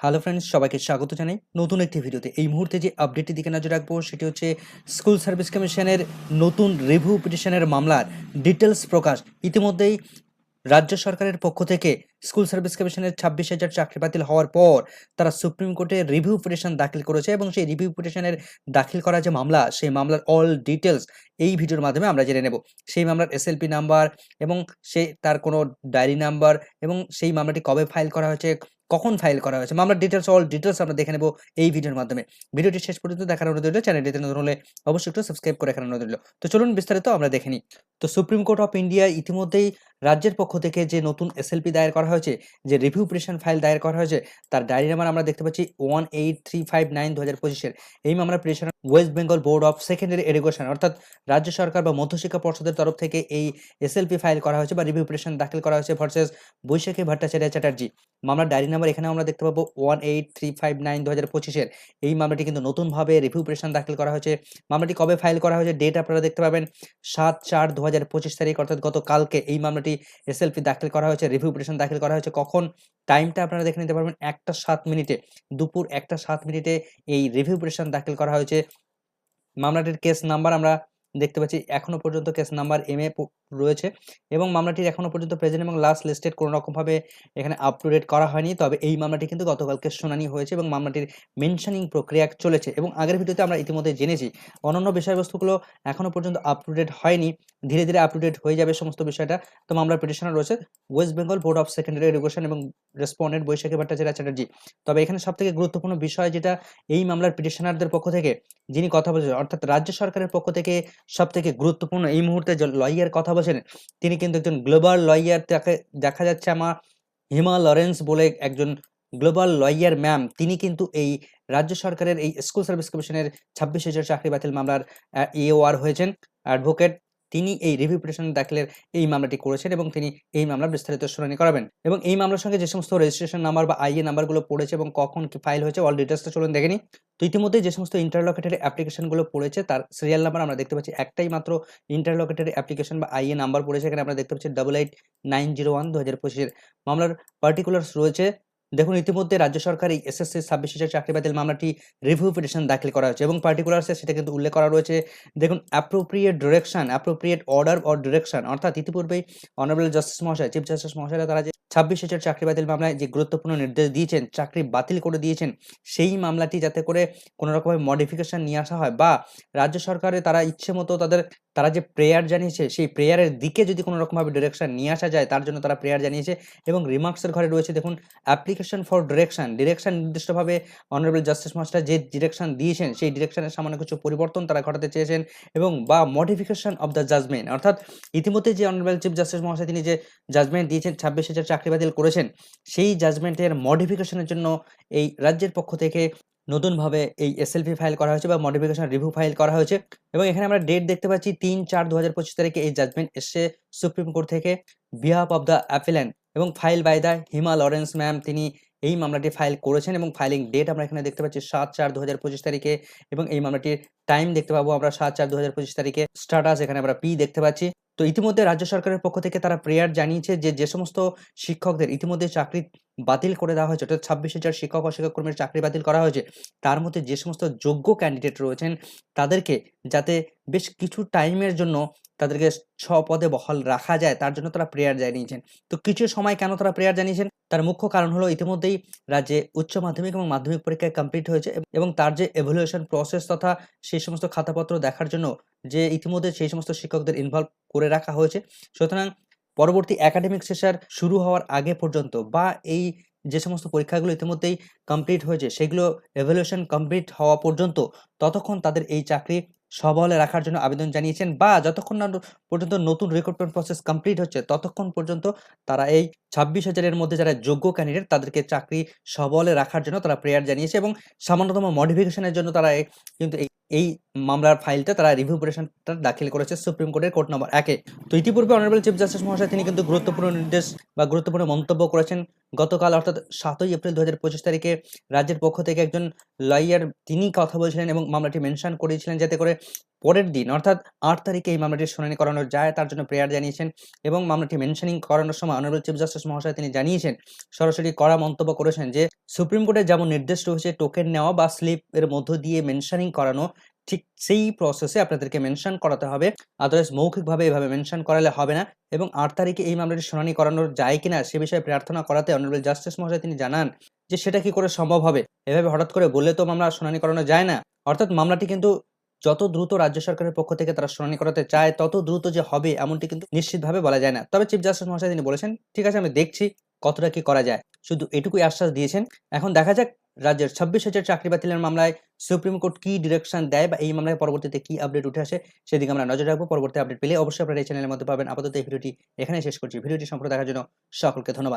Hello friends সবাইকে স্বাগত জানাই। নতুন একটি ভিডিওতে। এই মুহূর্তে যে আপডেটটি দিকে নজর রাখব, সেটি হচ্ছে স্কুল সার্ভিস কমিশনের নতুন রিভিউ পিটিশনের মামলার ডিটেলস প্রকাশ। ইতিমধ্যেই রাজ্য সরকারের পক্ষ থেকে স্কুল সার্ভিস কমিশনের ছাব্বিশ হাজার চাকরি বাতিল হওয়ার পর তারা সুপ্রিম কোর্টে রিভিউ পিটিশন দাখিল করেছে এবং সেই রিভিউ পিটিশনের দাখিল করা যে মামলা, সেই মামলার অল ডিটেলস এই ভিডিওর মাধ্যমে আমরা জেনে নেব। সেই মামলার এসএলপি নাম্বার এবং সে তার কোনো ডায়েরি নাম্বার এবং সেই মামলাটি কবে ফাইল করা হয়েছে কখন ফাইল করা হয়েছে? মামলার ডিটেলস অল ডিটেলস আমরা দেখে নেব এই ভিডিওর মাধ্যমে। ভিডিওটি শেষ পর্যন্ত দেখার অনুরোধ রইল। চ্যানেলটিতে নতুন হলে অবশ্যই একটু সাবস্ক্রাইব করে রাখার অনুরোধ রইল। তো চলুন বিস্তারিত আমরা দেখে নিই। তো সুপ্রিম কোর্ট অফ ইন্ডিয়া ইতিমধ্যেই রাজ্যের পক্ষ থেকে যে নতুন এসএলপি দায়ের করা হয়েছে, যে রিভিউ পিটিশন ফাইল দায়ের করা হয়েছে, তার ডায়েরি নাম্বার আমরা দেখতে পাচ্ছি one eight three five nine দু হাজার পঁচিশের এই মামলা petition West Bengal board of secondary education অর্থাৎ রাজ্য সরকার বা মধ্যশিক্ষা পর্ষদের তরফ থেকে এই এসএলপি ফাইল করা হয়েছে বা রিভিউ পিটিশন দাখিল করা হয়েছে ভার্সেস বৈশাখী ভট্টাচার্য চ্যাটার্জি। মামলার ডায়েরি নাম্বার এখানে আমরা দেখতে পাবো one eight three five nine দু হাজার পঁচিশের এই মামলাটি কিন্তু নতুনভাবে রিভিউ পিটিশন দাখিল করা হয়েছে। মামলাটি কবে ফাইল করা হয়েছে ডেট আপনারা দেখতে পাবেন সাত চার দু হাজার পঁচিশ তারিখ, অর্থাৎ গত কালকে এই মামলাটি এসএলপি দাখিল করা হয়েছে রিভিউ পিটিশন দাখিল করা হয়েছে, কখন? টাইমটা আপনারা দেখে নিতে পারবেন একটা সাত মিনিটে। দুপুর একটা সাত মিনিটে এই রিভিউ পিটিশন দাখিল করা হয়েছে। মামলাটির কেস নাম্বার আমরা দেখতে পাচ্ছি। এখনও পর্যন্ত কেস নাম্বার এম এ রয়েছে এবং মামলাটির এখনও পর্যন্ত প্রেজেন্ট এবং লাস্ট লিস্টেড কোনো রকমভাবে এখানে আপ টু ডেট করা হয়নি। তবে এই মামলাটি কিন্তু গতকালকে শুনানি হয়েছে এবং মামলাটির মেনশনিং প্রক্রিয়া চলেছে এবং আগের ভিডিওতে আমরা ইতিমধ্যে জেনেছি অন্যান্য বিষয়বস্তুগুলো এখনও পর্যন্ত আপ টু ডেট হয়নি, ধীরে ধীরে আপ টু ডেট হয়ে যাবে সমস্ত বিষয়টা। তো মামলার পিটিশনার রয়েছে West Bengal board of secondary education এবং রেসপন্ডেন্ট বৈশাখী ভট্টাচার্য চ্যাটার্জি। তবে এখানে সবথেকে গুরুত্বপূর্ণ বিষয় যেটা এই মামলার পিটিশনারদের পক্ষ থেকে যিনি কথা বলছেন, অর্থাৎ রাজ্য সরকারের পক্ষ থেকে সব থেকে গুরুত্বপূর্ণ এই মুহূর্তে লয়ার কথা বলছেন তিনি কিন্তু একজন গ্লোবাল লয়ার তাকে দেখা যাচ্ছে আমার হিমা লরেন্স বলে একজন গ্লোবাল লয়ার ম্যাম তিনি কিন্তু এই রাজ্য সরকারের এই স্কুল সার্ভিস কমিশনের ছাব্বিশ হাজার চাকরি বাতিল মামলার ওয়ার হয়েছেন। অ্যাডভোকেট তিনি এই রিভিউ পিটিশন দাখিলের এই মামলাটি করেছেন এবং তিনি এই মামলার বিস্তারিত শুনানি করাবেন। এবং এই মামলার সঙ্গে যে সমস্ত রেজিস্ট্রেশন নাম্বার বা আইএ নাম্বারগুলো পড়েছে এবং কখন কি ফাইল হয়েছে অল ডিটেলসটা চলুন দেখেনি তো ইতিমধ্যে যে সমস্ত ইন্টারলকেটের অ্যাপ্লিকেশনগুলো পড়েছে, তার সিরিয়াল নাম্বার আমরা দেখতে পাচ্ছি। একটাই মাত্র ইন্টারলকেটের অ্যাপ্লিকেশন বা আইএ নাম্বার পড়েছে। এখানে আমরা দেখতে পাচ্ছি double eight nine zero one দু হাজার পঁচিশের। মামলার পার্টিকুলার্স রয়েছে। দেখুন, ইতিমধ্যে রাজ্য সরকার এই এসএসসি ছাব্বিশ হাজার চাকরি বাতিল মামলাটি রিভিউ পিটিশন দাখিল করা হয়েছে এবং পার্টিকুলার্সে সেটা কিন্তু উল্লেখ করা রয়েছে। দেখুন appropriate direction appropriate order or direction অর্থাৎ ইতিপূর্বেই অনারেবল জাস্টিস মহাশয় চিফ জাস্টিস মহাশয়রা তারা যে ছাব্বিশ হাজার চাকরি বাতিল মামলায় যে গুরুত্বপূর্ণ নির্দেশ দিয়েছেন, চাকরি বাতিল করে দিয়েছেন, সেই মামলাটি যাতে করে কোনো রকমের মডিফিকেশন নিয়ে আসা হয় বা রাজ্য সরকারে তারা ইচ্ছে মতো তাদের তারা যে প্রেয়ার জানিয়েছে, সেই প্রেয়ারের দিকে যদি কোনো রকমভাবে ডিরেকশন নিয়ে আসা যায়, তার জন্য তারা প্রেয়ার জানিয়েছে এবং রিমার্কসের ঘরে রয়েছে, দেখুন অ্যাপ্লিকেশন ফর ডিরেকশন ডিরেকশন নির্দিষ্টভাবে অনারেবল জাস্টিস মাস্টার যে ডিরেকশন দিয়েছেন, সেই ডিরেকশনের সামান্য কিছু পরিবর্তন তারা ঘটাতে চেয়েছেন এবং বা মডিফিকেশন অফ দ্য জাজমেন্ট অর্থাৎ ইতিমধ্যে যে অনারেবল চিফ জাস্টিস মহাশয় তিনি যে জাজমেন্ট দিয়েছেন, ছাব্বিশ হাজার চাকরি বাতিল করেছেন, সেই জাজমেন্টের মডিফিকেশনের জন্য এই রাজ্যের পক্ষ থেকে নতুনভাবে এই এসএলপি ফাইল করা হয়েছে বা মডিফিকেশন রিভিউ ফাইল করা হয়েছে। এবং এখানে আমরা ডেট দেখতে পাচ্ছি তিন চার দু হাজার পঁচিশ তারিখে এই জাজমেন্ট এসছে সুপ্রিম কোর্ট থেকে। বিহাফ অফ দ্য অ্যাপিলেন্ট এবং file by the Hima Lawrence ma'am তিনি এই মামলাটি ফাইল করেছেন এবং ফাইলিং ডেট আমরা এখানে দেখতে পাচ্ছি সাত চার দু তারিখে এবং এই মামলাটির টাইম দেখতে পাবো আমরা সাত চার দু তারিখে। স্টাটাস এখানে আমরা পি দেখতে পাচ্ছি। তো ইতিমধ্যে রাজ্য সরকারের পক্ষ থেকে তারা প্রেয়ার জানিয়েছে যে যে সমস্ত শিক্ষকদের ইতিমধ্যে চাকরি বাতিল করে দেওয়া হয়েছে। অর্থাৎ ছাব্বিশ হাজার শিক্ষক ও শিক্ষক কর্মীর চাকরি বাতিল করা হয়েছে। তার মধ্যে যে সমস্ত যোগ্য ক্যান্ডিডেট রয়েছেন, তাদেরকে যাতে বেশ কিছু টাইমের জন্য তাদেরকে ছ পদে বহাল রাখা যায়, তার জন্য তারা প্রেয়ার জানিয়েছেন তো কিছু সময় কেন তারা প্রেয়ার জানিয়েছেন? তার মুখ্য কারণ হলো ইতিমধ্যেই রাজ্যে উচ্চ মাধ্যমিক এবং মাধ্যমিক পরীক্ষায় কমপ্লিট হয়েছে এবং তার যে এভ্যালুয়েশন প্রসেস তথা সেই সমস্ত খাতাপত্র দেখার জন্য যে ইতিমধ্যে সেই সমস্ত শিক্ষকদের ইনভলভ করে রাখা হয়েছে। সুতরাং পরবর্তী একাডেমিক সেশন শুরু হওয়ার আগে পর্যন্ত বা এই যে সমস্ত পরীক্ষাগুলো ইতিমধ্যেই কমপ্লিট হয়েছে, সেগুলো এভ্যালুয়েশন কমপ্লিট হওয়া পর্যন্ত ততক্ষণ তাদের এই চাকরি সবলে রাখার জন্য আবেদন জানিয়েছেন বা যতক্ষণ না পর্যন্ত নতুন রিক্রুটমেন্ট প্রসেস কমপ্লিট হচ্ছে, ততক্ষণ পর্যন্ত তারা এই ছাব্বিশ হাজারের মধ্যে যারা যোগ্য ক্যান্ডিডেট তাদেরকে চাকরি সবলে রাখার জন্য তারা প্রেয়ার জানিয়েছে এবং সামান্যতম মডিফিকেশনের জন্য তারা কিন্তু এই মামলার ফাইলটা তারা রিভিউ পিটিশনটা দাখিল করেছে সুপ্রিম কোর্টের কোর্ট নম্বর একে। তো ইতিপূর্বে অনারেবল চিফ জাস্টিস মহাশয় তিনি কিন্তু গুরুত্বপূর্ণ নির্দেশ বা গুরুত্বপূর্ণ মন্তব্য করেছেন। গতকাল অর্থাৎ সাতই এপ্রিল দু হাজার পঁচিশ তারিখে রাজ্যের পক্ষ থেকে একজন লয়ার তিনি কথা বলছিলেন এবং মামলাটি মেনশন করেছিলেন যাতে করে পরের দিন, অর্থাৎ আট তারিখে এই মামলাটির শুনানি করানো যায়, তার জন্য প্রেয়ার জানিয়েছেন এবং মামলাটি মেনশনিং করানোর সময় অনারেবল চিফ জাস্টিস মহাশয় তিনি জানিয়েছেন, সরাসরি কড়া মন্তব্য করেছেন যে সুপ্রিম কোর্টে যেমন নির্দেশ রয়েছে টোকেন নেওয়া বা স্লিপ এর মধ্য দিয়ে মেনশনিং করানো ঠিক সেই প্রসেসে আপনাদেরকে মেনশন করাতে হবে। আদারওয়াইজ মৌখিকভাবে এভাবে মেনশন করালে হবে না এবং আট তারিখে এই মামলাটি শুনানি করানো যায় কিনা সে বিষয়ে প্রার্থনা করাতে অনারেবল জাস্টিস মহাশয় তিনি জানান যে সেটা কি করে সম্ভব হবে। এভাবে হঠাৎ করে বললে তো মামলা শুনানি করানো যায় না। অর্থাৎ মামলাটি কিন্তু যত দ্রুত রাজ্য সরকারের পক্ষ থেকে তারা শুনানি করাতে চায়, তত দ্রুত যে হবে এমনটি কিন্তু নিশ্চিতভাবে বলা যায় না। তবে চিফ জাস্টিস মহাশয় তিনি বলেছেন, ঠিক আছে, আমি দেখছি কতটা কি করা যায়। শুধু এটুকুই আশ্বাস দিয়েছেন। এখন দেখা যাক রাজ্যের ছাব্বিশ হাজার চাকরি বাতিলের মামলায় সুপ্রিম কোর্ট কি ডিরেকশন দেয় বা এই মামলায় পরবর্তীতে কি আপডেট উঠে আসে সেদিকে আমরা নজর রাখব। পরবর্তী আপডেট পেলে অবশ্যই আপনারা এই চ্যানেলের মধ্যে পাবেন। আপাতত এই ভিডিওটি এখানে শেষ করছি। ভিডিওটি সম্পর্কে দেখার জন্য সকলকে ধন্যবাদ।